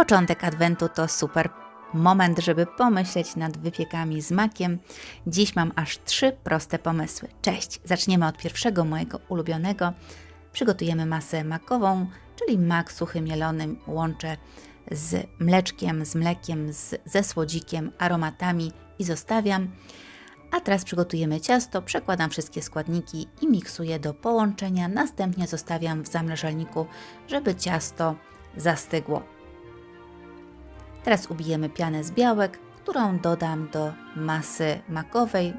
Początek adwentu to super moment, żeby pomyśleć nad wypiekami z makiem. Dziś mam aż trzy proste pomysły. Cześć! Zaczniemy od pierwszego mojego ulubionego. Przygotujemy masę makową, czyli mak suchy mielony łączę z mleczkiem, z mlekiem, z, ze słodzikiem, aromatami i zostawiam. A teraz przygotujemy ciasto, przekładam wszystkie składniki i miksuję do połączenia. Następnie zostawiam w zamrażalniku, żeby ciasto zastygło. Teraz ubijemy pianę z białek, którą dodam do masy makowej,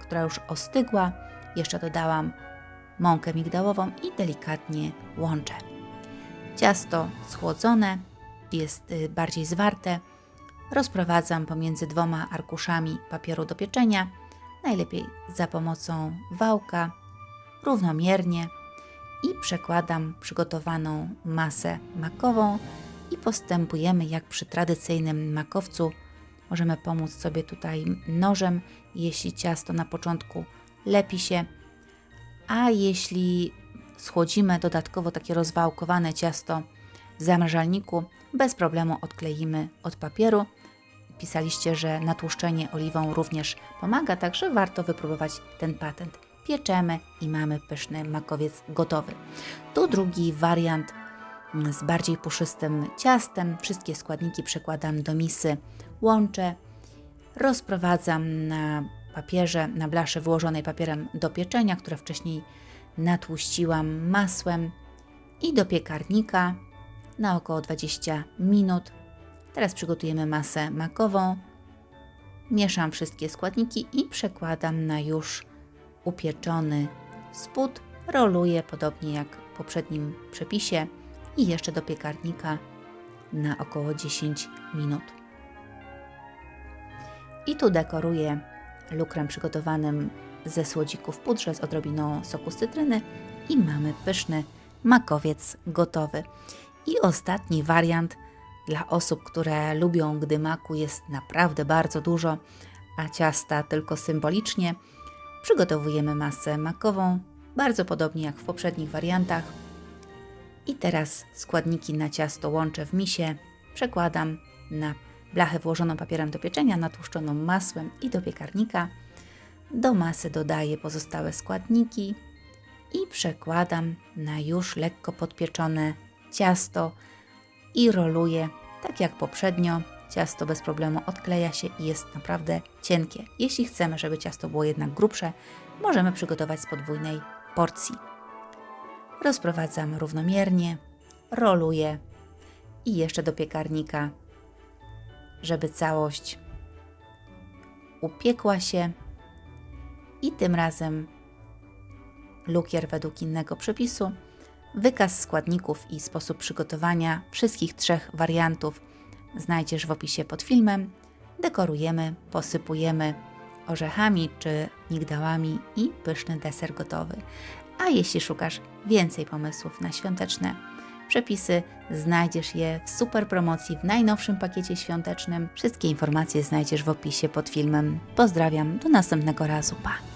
która już ostygła. Jeszcze dodałam mąkę migdałową i delikatnie łączę. Ciasto schłodzone jest y, bardziej zwarte. Rozprowadzam pomiędzy dwoma arkuszami papieru do pieczenia, najlepiej za pomocą wałka, równomiernie i przekładam przygotowaną masę makową i postępujemy jak przy tradycyjnym makowcu. Możemy pomóc sobie tutaj nożem, jeśli ciasto na początku lepi się, a jeśli schłodzimy dodatkowo takie rozwałkowane ciasto w zamrażalniku, bez problemu odkleimy od papieru. Pisaliście, że natłuszczenie oliwą również pomaga, także warto wypróbować ten patent. Pieczemy i mamy pyszny makowiec gotowy. Tu drugi wariant z bardziej puszystym ciastem. Wszystkie składniki przekładam do misy, łączę, rozprowadzam na papierze, na blaszy wyłożonej papierem do pieczenia, które wcześniej natłuściłam masłem i do piekarnika na około 20 minut. Teraz przygotujemy masę makową. Mieszam wszystkie składniki i przekładam na już upieczony spód. Roluję podobnie jak w poprzednim przepisie i jeszcze do piekarnika na około 10 minut. I tu dekoruję lukrem przygotowanym ze słodzików pudrze z odrobiną soku z cytryny i mamy pyszny makowiec gotowy. I ostatni wariant dla osób, które lubią, gdy maku jest naprawdę bardzo dużo, a ciasta tylko symbolicznie. Przygotowujemy masę makową, bardzo podobnie jak w poprzednich wariantach. I teraz składniki na ciasto łączę w misie, przekładam na blachę włożoną papierem do pieczenia, natłuszczoną masłem i do piekarnika. Do masy dodaję pozostałe składniki i przekładam na już lekko podpieczone ciasto i roluję tak jak poprzednio. Ciasto bez problemu odkleja się i jest naprawdę cienkie. Jeśli chcemy, żeby ciasto było jednak grubsze, możemy przygotować z podwójnej porcji. Rozprowadzam równomiernie, roluję i jeszcze do piekarnika, żeby całość upiekła się. I tym razem lukier według innego przepisu. Wykaz składników i sposób przygotowania wszystkich trzech wariantów znajdziesz w opisie pod filmem. Dekorujemy, posypujemy orzechami czy migdałami i pyszny deser gotowy. A jeśli szukasz więcej pomysłów na świąteczne przepisy, znajdziesz je w super promocji w najnowszym pakiecie świątecznym. Wszystkie informacje znajdziesz w opisie pod filmem. Pozdrawiam, do następnego razu, pa!